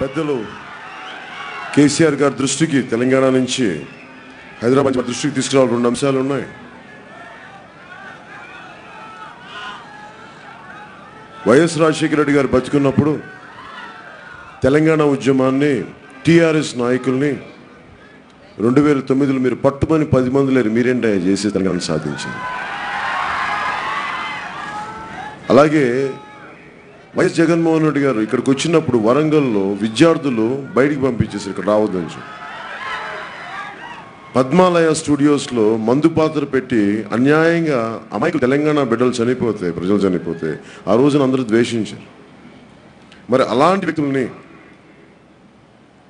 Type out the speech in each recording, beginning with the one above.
పెద్దలు కేసీఆర్ గారి దృష్టికి తెలంగాణ నుంచి హైదరాబాద్ దృష్టికి తీసుకురావాలి రెండు అంశాలు ఉన్నాయి. వైఎస్ రాజశేఖర రెడ్డి గారు బతుకున్నప్పుడు తెలంగాణ ఉద్యమాన్ని టీఆర్ఎస్ నాయకుల్ని రెండు వేల తొమ్మిదిలో మీరు పట్టుమని పది మంది లేరు మీరేంటే చేసి తెలంగాణ సాధించింది అలాగే వైఎస్ జగన్మోహన్ రెడ్డి గారు ఇక్కడికి వచ్చినప్పుడు వరంగల్లో విద్యార్థులు బయటికి పంపించేసారు ఇక్కడ రావద్దని చెప్పి. పద్మాలయ స్టూడియోస్లో మందు పాత్ర పెట్టి అన్యాయంగా అమాయకులు తెలంగాణ బిడ్డలు చనిపోతే ప్రజలు చనిపోతే ఆ రోజున అందరూ ద్వేషించారు మరి అలాంటి వ్యక్తుల్ని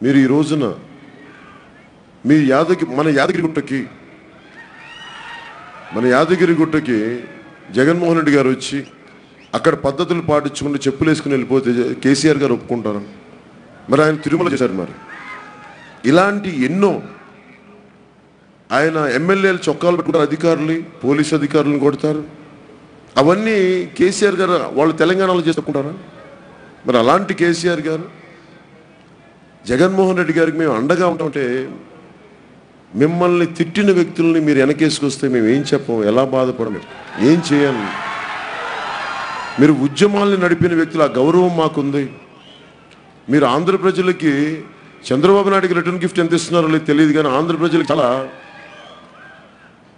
మీరు ఈ రోజున మీ యాదగిరి మన యాదగిరి గుట్టకి మన యాదగిరి గుట్టకి జగన్మోహన్ రెడ్డి గారు వచ్చి అక్కడ పద్ధతులు పాటించుకుంటూ చెప్పులు వేసుకుని వెళ్ళిపోతే కేసీఆర్ గారు ఒప్పుకుంటారు. మరి ఆయన తిరుమల చేశారు మరి. ఇలాంటి ఎన్నో ఆయన ఎమ్మెల్యేలు చొక్కాలు పెట్టుకుంటారు అధికారులు పోలీస్ అధికారులను కొడతారు. అవన్నీ కేసీఆర్ గారు వాళ్ళు తెలంగాణలో చేసుకుంటారా మరి అలాంటి కేసీఆర్ గారు జగన్మోహన్ రెడ్డి గారికి మేము అండగా ఉంటామంటే మిమ్మల్ని తిట్టిన వ్యక్తుల్ని మీరు వెనకేసుకొస్తే మేము ఏం చెప్పం? ఎలా బాధపడము? ఏం చేయాలి? మీరు ఉద్యమాలను నడిపిన వ్యక్తులు ఆ గౌరవం మాకుంది. మీరు ఆంధ్ర ప్రజలకి చంద్రబాబు నాయుడికి రిటర్న్ గిఫ్ట్ ఎంత ఇస్తున్నారో లేదు తెలియదు కానీ ఆంధ్ర ప్రజలకు చాలా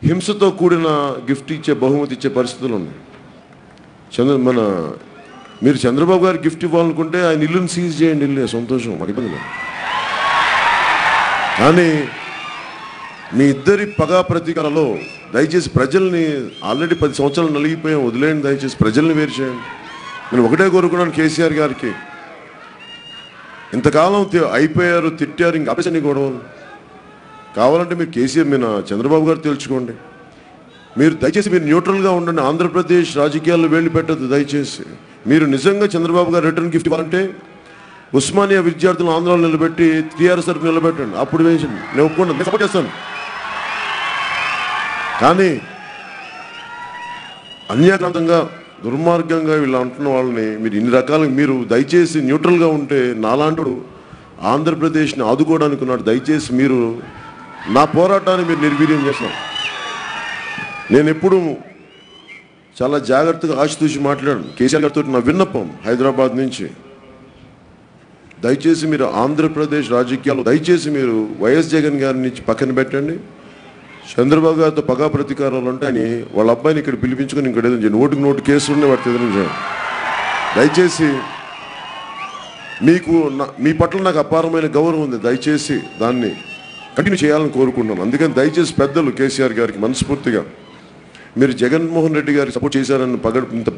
హింసతో కూడిన గిఫ్ట్ ఇచ్చే బహుమతి ఇచ్చే పరిస్థితులు ఉన్నాయి. చంద్ర మన మీరు చంద్రబాబు గారికి గిఫ్ట్ ఇవ్వాలనుకుంటే ఆయన ఇల్లుని సీజ్ చేయండి ఇల్లు సంతోషం మాకు ఇబ్బంది కానీ మీ ఇద్దరి పగా ప్రతీకారలో దయచేసి ప్రజల్ని ఆల్రెడీ పది సంవత్సరాలు నలిగిపోయాం వదిలేయండి దయచేసి ప్రజల్ని వేరు చేయండి. నేను ఒకటే కోరుకున్నాను కేసీఆర్ గారికి. ఇంతకాలం అయిపోయారు తిట్టారు ఇంక అపశని గొడవలు. కావాలంటే మీరు కేసీఆర్ మీ చంద్రబాబు గారు తెలుసుకోండి. మీరు దయచేసి మీరు న్యూట్రల్గా ఉండండి ఆంధ్రప్రదేశ్ రాజకీయాల్లో వేళ్ళు పెట్టద్దు దయచేసి. మీరు నిజంగా చంద్రబాబు గారు రిటర్న్ గిఫ్ట్ ఇవ్వాలంటే ఉస్మానియా విద్యార్థులను ఆంధ్రాలో నిలబెట్టి టీఆర్ఎస్ తరఫు నిలబెట్టండి. అప్పుడు వేసింది నేను ఒప్పుకుంటాను సపోర్ట్ చేస్తాను. కానీ అన్యాగతంగా దుర్మార్గంగా వీళ్ళు అంటున్న వాళ్ళని మీరు ఇన్ని రకాలుగా మీరు దయచేసి న్యూట్రల్గా ఉంటే నాలాంటుడు ఆంధ్రప్రదేశ్ని ఆదుకోవడానికి ఉన్నాడు. దయచేసి మీరు నా పోరాటాన్ని మీరు నిర్వీర్యం చేస్తున్నారు. నేను ఎప్పుడు చాలా జాగ్రత్తగా ఆశతూచి మాట్లాడాను. కేసీఆర్ గారితో నా విన్నపం హైదరాబాద్ నుంచి. దయచేసి మీరు ఆంధ్రప్రదేశ్ రాజకీయాలు దయచేసి మీరు వైఎస్ జగన్ గారిని పక్కన పెట్టండి. చంద్రబాబు గారితో పగా ప్రతీకారాలు ఉంటాయని వాళ్ళ అబ్బాయిని ఇక్కడ పిలిపించుకొని ఇక్కడ ఏదో చేయండి. నోటు కేసులు వాటి ఎదురించండి దయచేసి మీకు నా- మీ పట్ల నాకు అపారమైన గౌరవం ఉంది. దయచేసి దాన్ని కంటిన్యూ చేయాలని కోరుకుంటున్నాను. అందుకని దయచేసి పెద్దలు కేసీఆర్ గారికి మనస్ఫూర్తిగా మీరు జగన్మోహన్ రెడ్డి గారికి సపోర్ట్ చేశారని పగ ఇంత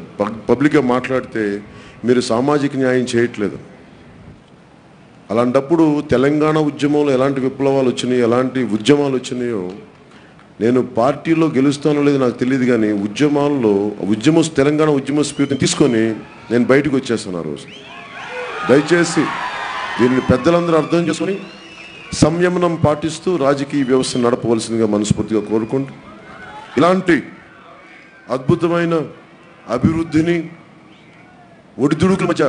పబ్లిక్గా మాట్లాడితే మీరు సామాజిక న్యాయం చేయట్లేదు. అలాంటప్పుడు తెలంగాణ ఉద్యమంలో ఎలాంటి విప్లవాలు వచ్చినాయి ఎలాంటి ఉద్యమాలు వచ్చినాయో నేను పార్టీలో గెలుస్తానో లేదో నాకు తెలియదు కానీ ఉద్యమాల్లో ఉద్యమ తెలంగాణ ఉద్యమ స్ఫూర్తిని తీసుకొని నేను బయటకు వచ్చేస్తాను ఆ రోజు. దయచేసి దీనిని పెద్దలందరూ అర్థం చేసుకొని సంయమనం పాటిస్తూ రాజకీయ వ్యవస్థ నడపవలసిందిగా మనస్ఫూర్తిగా కోరుకుంటూ ఇలాంటి అద్భుతమైన అభివృద్ధిని ఒడిదుడుకుల మధ్య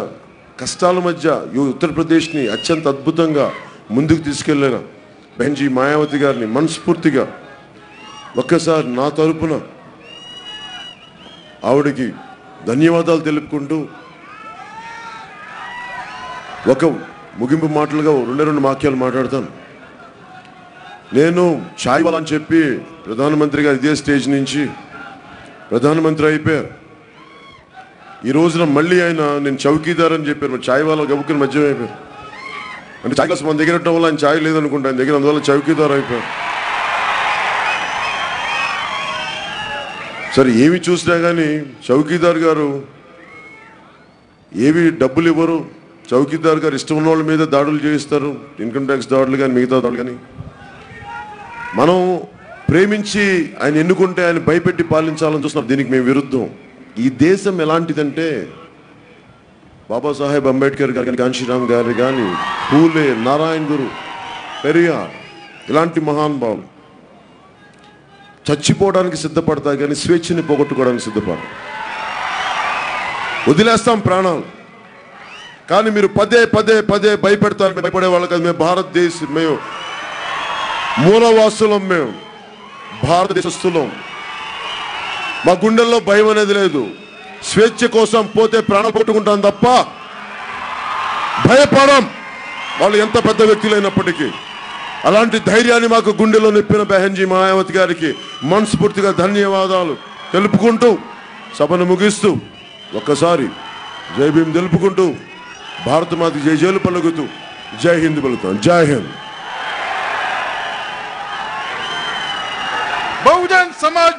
కష్టాల మధ్య ఈ ఉత్తరప్రదేశ్ని అత్యంత అద్భుతంగా ముందుకు తీసుకెళ్ళిన బెంజీ మాయావతి గారిని మనస్ఫూర్తిగా ఒక్కసారి నా తరపున ఆవిడకి ధన్యవాదాలు తెలుపుకుంటూ ఒక ముగింపు మాటలుగా రెండు రెండు వాక్యాలు మాట్లాడతాను. నేను ఛాయ్ అని చెప్పి ప్రధానమంత్రిగా ఇదే స్టేజ్ నుంచి ప్రధానమంత్రి అయిపోయారు. ఈ రోజున మళ్ళీ ఆయన నేను చౌకీదార్ అని చెప్పారు. మరి ఛాయ్ వాళ్ళ గబుక్కుని మధ్య అయిపోయారు. అంటే ఛాయ్ కోసం మన దగ్గర ఉండటం వల్ల ఆయన ఛాయ్ లేదనుకుంటా. ఆయన దగ్గర అందువల్ల చౌకీదార్ అయిపోయారు. సరే ఏమి చూసినా కానీ చౌకీదార్ గారు ఏవి డబ్బులు ఇవ్వరు. చౌకీదార్ గారు ఇష్టం ఉన్న వాళ్ళ మీద దాడులు చేయిస్తారు. ఇన్కమ్ ట్యాక్స్ దాడులు కానీ మిగతా దాడులు కానీ మనం ప్రేమించి ఆయన ఎన్నుకుంటే ఆయన భయపెట్టి పాలించాలని చూస్తున్నాం దీనికి మేము విరుద్ధం. ఈ దేశం ఎలాంటిదంటే బాబాసాహెబ్ అంబేద్కర్ గారు కానీ కాంశీరామ్ గారు కానీ పూలే నారాయణ గురు పెరియార్ ఇలాంటి మహానుభావులు. చచ్చిపోవడానికి సిద్ధపడతాయి కానీ స్వేచ్ఛని పోగొట్టుకోవడానికి సిద్ధపడతాం వదిలేస్తాం ప్రాణాలు. కానీ మీరు పదే పదే పదే భయపెడతారు భయపడే వాళ్ళు కదా మేము భారతదేశం మేము మూలవాసులం మేము. భారతదేశస్తులం. మా గుండెల్లో భయం అనేది లేదు. స్వేచ్ఛ కోసం పోతే ప్రాణం కొట్టుకుంటాం తప్ప భయపడం. వాళ్ళు ఎంత పెద్ద వ్యక్తులైనప్పటికీ. అలాంటి ధైర్యాన్ని మాకు గుండెలో నిప్పిన బెహంజీ మాయావతి గారికి మనస్ఫూర్తిగా ధన్యవాదాలు తెలుపుకుంటూ సభను ముగిస్తూ ఒక్కసారి జై భీమ్ తెలుపుకుంటూ భారతమాత జై జైలు పలుకుతూ జై హింద్ పలుకుతాం. జై హింద్. బహుజన్ సమాజ్